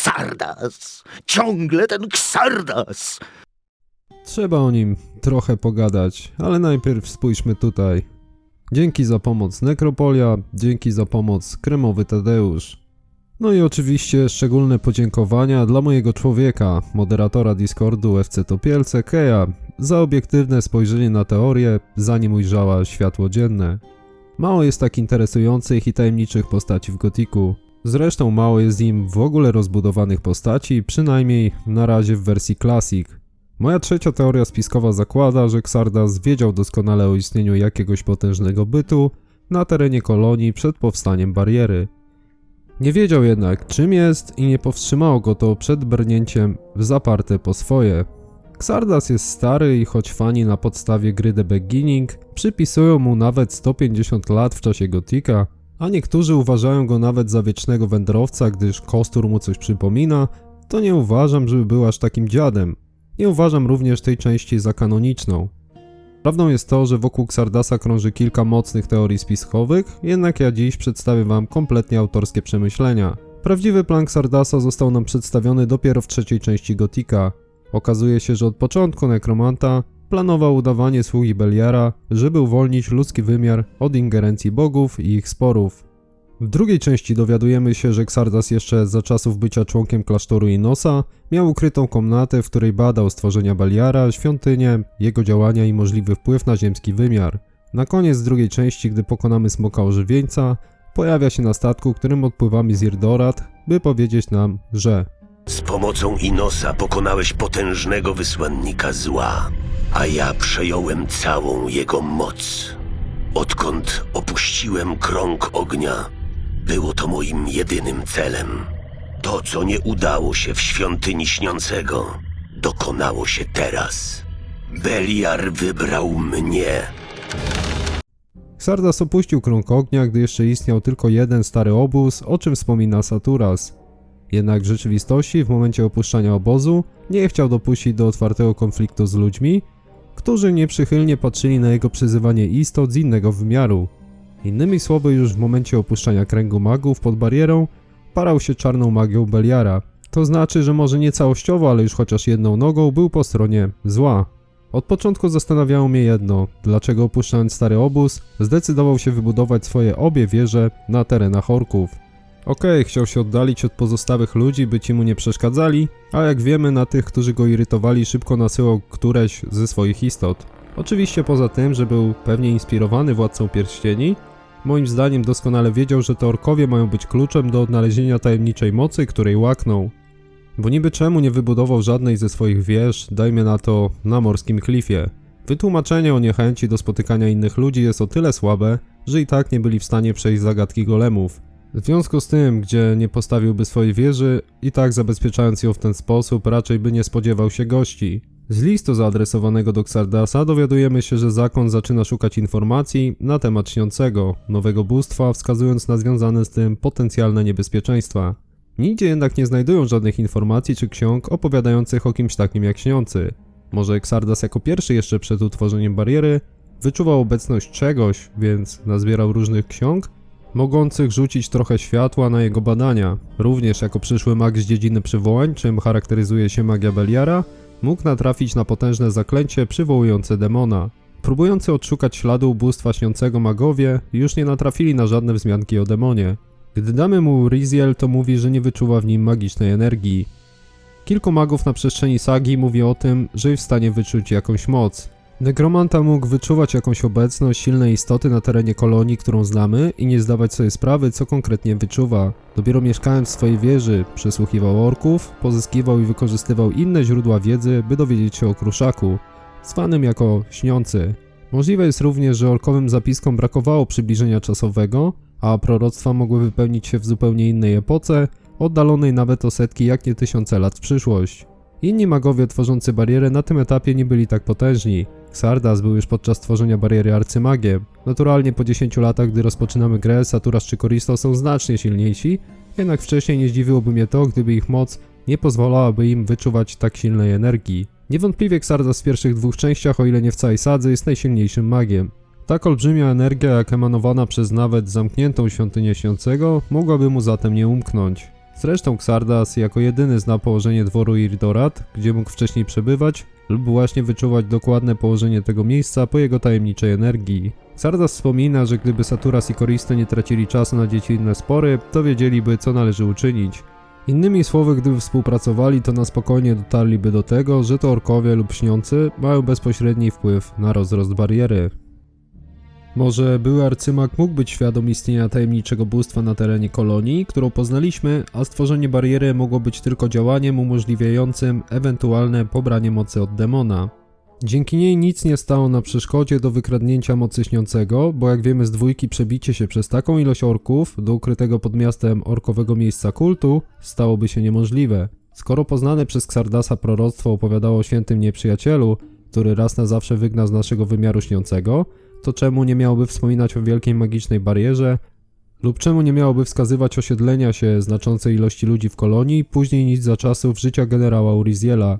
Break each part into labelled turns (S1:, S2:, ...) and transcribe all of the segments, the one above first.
S1: Ksardas! Ciągle ten Ksardas!
S2: Trzeba o nim trochę pogadać, ale najpierw spójrzmy tutaj. Dzięki za pomoc Nekropolia, dzięki za pomoc Kremowy Tadeusz. No i oczywiście szczególne podziękowania dla mojego człowieka, moderatora Discordu FC Topielce, Keja, za obiektywne spojrzenie na teorię, zanim ujrzała światło dzienne. Mało jest tak interesujących i tajemniczych postaci w Gotiku. Zresztą mało jest im w ogóle rozbudowanych postaci, przynajmniej na razie w wersji Classic. Moja trzecia teoria spiskowa zakłada, że Xardas wiedział doskonale o istnieniu jakiegoś potężnego bytu na terenie kolonii przed powstaniem bariery. Nie wiedział jednak czym jest i nie powstrzymało go to przed brnięciem w zaparte po swoje. Xardas jest stary i choć fani na podstawie gry The Beginning przypisują mu nawet 150 lat w czasie Gotika, a niektórzy uważają go nawet za wiecznego wędrowca, gdyż kostur mu coś przypomina, to nie uważam, żeby był aż takim dziadem. Nie uważam również tej części za kanoniczną. Prawdą jest to, że wokół Xardasa krąży kilka mocnych teorii spiskowych, jednak ja dziś przedstawię wam kompletnie autorskie przemyślenia. Prawdziwy plan Xardasa został nam przedstawiony dopiero w trzeciej części Gotika. Okazuje się, że od początku Nekromanta planował udawanie sługi Beliara, żeby uwolnić ludzki wymiar od ingerencji bogów i ich sporów. W drugiej części dowiadujemy się, że Xardas jeszcze za czasów bycia członkiem klasztoru Inosa miał ukrytą komnatę, w której badał stworzenia Baliara, świątynię, jego działania i możliwy wpływ na ziemski wymiar. Na koniec drugiej części, gdy pokonamy smoka ożywieńca, pojawia się na statku, którym odpływamy z Irdorat, by powiedzieć nam, że
S3: Z pomocą Inosa pokonałeś potężnego wysłannika zła, a ja przejąłem całą jego moc. Odkąd opuściłem krąg ognia, było to moim jedynym celem. To, co nie udało się w świątyni śniącego, dokonało się teraz. Beliar wybrał mnie.
S2: Xardas opuścił krąg ognia, gdy jeszcze istniał tylko jeden stary obóz, o czym wspomina Saturas. Jednak w rzeczywistości, w momencie opuszczania obozu, nie chciał dopuścić do otwartego konfliktu z ludźmi, którzy nieprzychylnie patrzyli na jego przyzywanie istot z innego wymiaru. Innymi słowy, już w momencie opuszczania kręgu magów pod barierą, parał się czarną magią Beliara. To znaczy, że może nie całościowo, ale już chociaż jedną nogą był po stronie zła. Od początku zastanawiało mnie jedno, dlaczego opuszczając stary obóz, zdecydował się wybudować swoje obie wieże na terenach orków. Okej, chciał się oddalić od pozostałych ludzi, by ci mu nie przeszkadzali, a jak wiemy na tych, którzy go irytowali szybko nasyłał któreś ze swoich istot. Oczywiście poza tym, że był pewnie inspirowany Władcą Pierścieni, moim zdaniem doskonale wiedział, że te orkowie mają być kluczem do odnalezienia tajemniczej mocy, której łaknął. Bo niby czemu nie wybudował żadnej ze swoich wież, dajmy na to na morskim klifie. Wytłumaczenie o niechęci do spotykania innych ludzi jest o tyle słabe, że i tak nie byli w stanie przejść zagadki golemów. W związku z tym, gdzie nie postawiłby swojej wieży, i tak zabezpieczając ją w ten sposób, raczej by nie spodziewał się gości. Z listu zaadresowanego do Xardasa dowiadujemy się, że zakon zaczyna szukać informacji na temat śniącego, nowego bóstwa, wskazując na związane z tym potencjalne niebezpieczeństwa. Nigdzie jednak nie znajdują żadnych informacji czy ksiąg opowiadających o kimś takim jak śniący. Może Xardas jako pierwszy jeszcze przed utworzeniem bariery wyczuwał obecność czegoś, więc nazbierał różnych ksiąg, mogących rzucić trochę światła na jego badania. Również jako przyszły mag z dziedziny przywołań, czym charakteryzuje się magia Beliara, mógł natrafić na potężne zaklęcie przywołujące demona. Próbujący odszukać śladu ubóstwa śniącego magowie już nie natrafili na żadne wzmianki o demonie. Gdy damy mu Riziel, to mówi, że nie wyczuwa w nim magicznej energii. Kilku magów na przestrzeni sagi mówi o tym, że jest w stanie wyczuć jakąś moc. Negromanta mógł wyczuwać jakąś obecność silnej istoty na terenie kolonii, którą znamy i nie zdawać sobie sprawy, co konkretnie wyczuwa. Dopiero mieszkając w swojej wieży, przesłuchiwał orków, pozyskiwał i wykorzystywał inne źródła wiedzy, by dowiedzieć się o kruszaku, zwanym jako śniący. Możliwe jest również, że orkowym zapiskom brakowało przybliżenia czasowego, a proroctwa mogły wypełnić się w zupełnie innej epoce, oddalonej nawet o setki, jak nie tysiące lat w przyszłość. Inni magowie tworzący barierę na tym etapie nie byli tak potężni. Xardas był już podczas tworzenia bariery arcymagiem. Naturalnie po 10 latach, gdy rozpoczynamy grę, Saturas czy Koristo są znacznie silniejsi, jednak wcześniej nie zdziwiłoby mnie to, gdyby ich moc nie pozwalałaby im wyczuwać tak silnej energii. Niewątpliwie Xardas w pierwszych dwóch częściach, o ile nie w całej sadze, jest najsilniejszym magiem. Tak olbrzymia energia, jak emanowana przez nawet zamkniętą świątynię śniącego, mogłaby mu zatem nie umknąć. Zresztą Xardas jako jedyny zna położenie dworu Iridorat, gdzie mógł wcześniej przebywać, lub właśnie wyczuwać dokładne położenie tego miejsca po jego tajemniczej energii. Xardas wspomina, że gdyby Saturas i Koristo nie tracili czasu na dziecinne spory, to wiedzieliby co należy uczynić. Innymi słowy, gdyby współpracowali, to na spokojnie dotarliby do tego, że to orkowie lub śniący mają bezpośredni wpływ na rozrost bariery. Może były arcymak mógł być świadom istnienia tajemniczego bóstwa na terenie kolonii, którą poznaliśmy, a stworzenie bariery mogło być tylko działaniem umożliwiającym ewentualne pobranie mocy od demona. Dzięki niej nic nie stało na przeszkodzie do wykradnięcia mocy śniącego, bo jak wiemy z dwójki przebicie się przez taką ilość orków do ukrytego pod miastem orkowego miejsca kultu stałoby się niemożliwe. Skoro poznane przez Xardasa proroctwo opowiadało o świętym nieprzyjacielu, który raz na zawsze wygna z naszego wymiaru śniącego, to czemu nie miałoby wspominać o wielkiej magicznej barierze, lub czemu nie miałoby wskazywać osiedlenia się znaczącej ilości ludzi w kolonii, później niż za czasów życia generała Uriziela.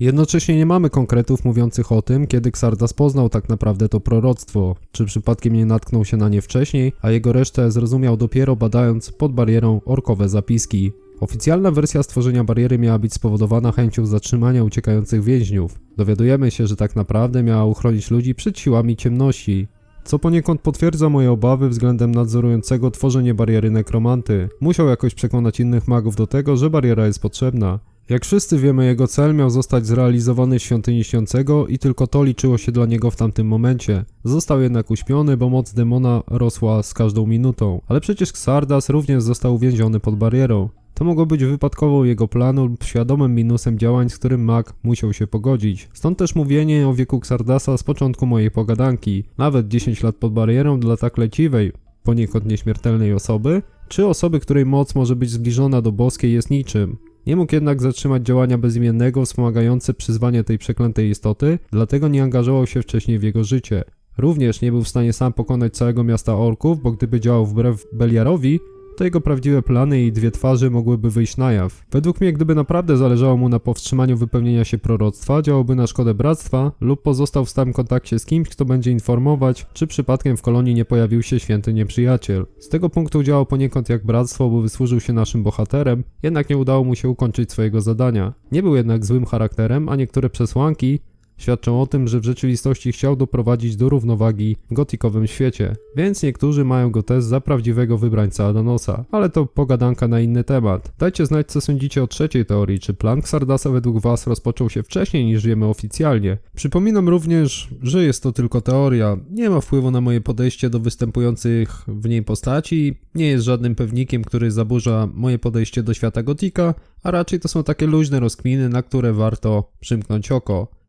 S2: Jednocześnie nie mamy konkretów mówiących o tym, kiedy Xardas poznał tak naprawdę to proroctwo, czy przypadkiem nie natknął się na nie wcześniej, a jego resztę zrozumiał dopiero badając pod barierą orkowe zapiski. Oficjalna wersja stworzenia bariery miała być spowodowana chęcią zatrzymania uciekających więźniów. Dowiadujemy się, że tak naprawdę miała uchronić ludzi przed siłami ciemności, co poniekąd potwierdza moje obawy względem nadzorującego tworzenie bariery nekromanty. Musiał jakoś przekonać innych magów do tego, że bariera jest potrzebna. Jak wszyscy wiemy, jego cel miał zostać zrealizowany w świątyni śniącego i tylko to liczyło się dla niego w tamtym momencie. Został jednak uśpiony, bo moc demona rosła z każdą minutą. Ale przecież Xardas również został uwięziony pod barierą. To mogło być wypadkową jego planu lub świadomym minusem działań, z którym mag musiał się pogodzić. Stąd też mówienie o wieku Xardasa z początku mojej pogadanki. Nawet 10 lat pod barierą dla tak leciwej, poniekąd nieśmiertelnej osoby, czy osoby, której moc może być zbliżona do boskiej jest niczym. Nie mógł jednak zatrzymać działania bezimiennego wspomagające przyzwanie tej przeklętej istoty, dlatego nie angażował się wcześniej w jego życie. Również nie był w stanie sam pokonać całego miasta orków, bo gdyby działał wbrew Beliarowi, to jego prawdziwe plany i dwie twarze mogłyby wyjść na jaw. Według mnie, gdyby naprawdę zależało mu na powstrzymaniu wypełnienia się proroctwa, działałby na szkodę bractwa lub pozostał w stałym kontakcie z kimś, kto będzie informować, czy przypadkiem w kolonii nie pojawił się święty nieprzyjaciel. Z tego punktu działał poniekąd jak bractwo, bo wysłużył się naszym bohaterem, jednak nie udało mu się ukończyć swojego zadania. Nie był jednak złym charakterem, a niektóre przesłanki świadczą o tym, że w rzeczywistości chciał doprowadzić do równowagi w gotikowym świecie, więc niektórzy mają go też za prawdziwego wybrańca Adanosa, ale to pogadanka na inny temat. Dajcie znać co sądzicie o trzeciej teorii, czy plan Xardasa według was rozpoczął się wcześniej niż wiemy oficjalnie. Przypominam również, że jest to tylko teoria, nie ma wpływu na moje podejście do występujących w niej postaci, nie jest żadnym pewnikiem, który zaburza moje podejście do świata gotika, a raczej to są takie luźne rozkminy, na które warto przymknąć oko.